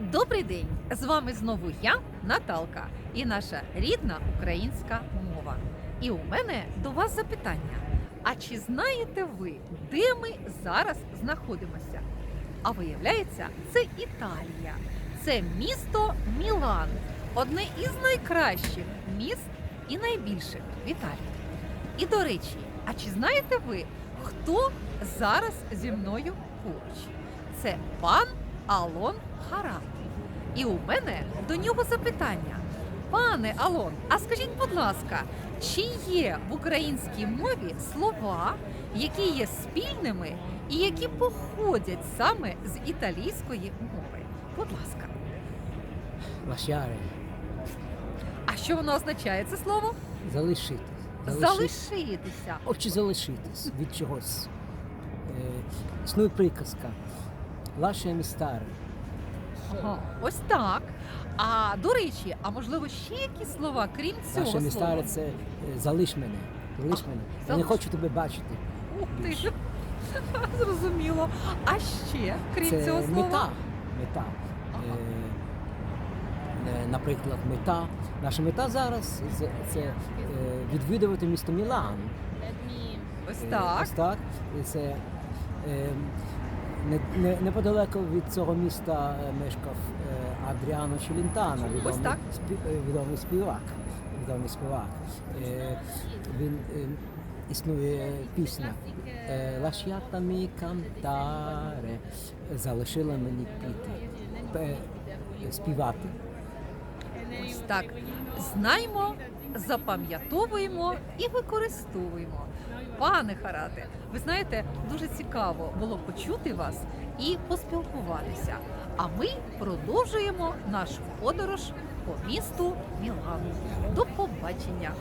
Добрий день! З вами знову я, Наталка, і наша рідна українська мова. І у мене до вас запитання: а чи знаєте ви, де ми зараз знаходимося? А виявляється, це Італія, це місто Мілан, одне із найкращих міст і найбільших в Італії. І до речі, а чи знаєте ви, хто зараз зі мною поруч? Це пан Алон Харам. І у мене до нього запитання. Пане Алон, а скажіть, будь ласка, чи є в українській мові слова, які є спільними і які походять саме з італійської мови? Будь ласка, Lasciare, а що воно означає це слово? залишитись. Залишитися. От чи залишитись від чогось. Е, існує приказка. Лаше містаре. Ага, ось так. А до речі, а можливо ще якісь слова, крім цього Лаше слова? містаре це е, залиш мене. Залиш мене. Я залиш. не хочу тебе бачити. Ух ти. Зрозуміло. А ще, крім Це цього слова? мета. Мета. Ага. Е, е, наприклад, мета. Наша мета зараз це, це е, відвідувати місто Мілан. Ось Е, так. Ось так. І це е, не, не, неподалеко від цього міста е, мешкав е, Адріано Челінтано, відомий, так. спів, е, відомий співак. Відомий співак. Він існує пісня Лаш'ята мі кантаре. залишила мені піти. Співати. Ось так. Знаймо, запам'ятовуємо і використовуємо. Пане Харате, ви знаєте, дуже цікаво було почути вас і поспілкуватися. А ми продовжуємо нашу подорож по місту Мілану. До побачення!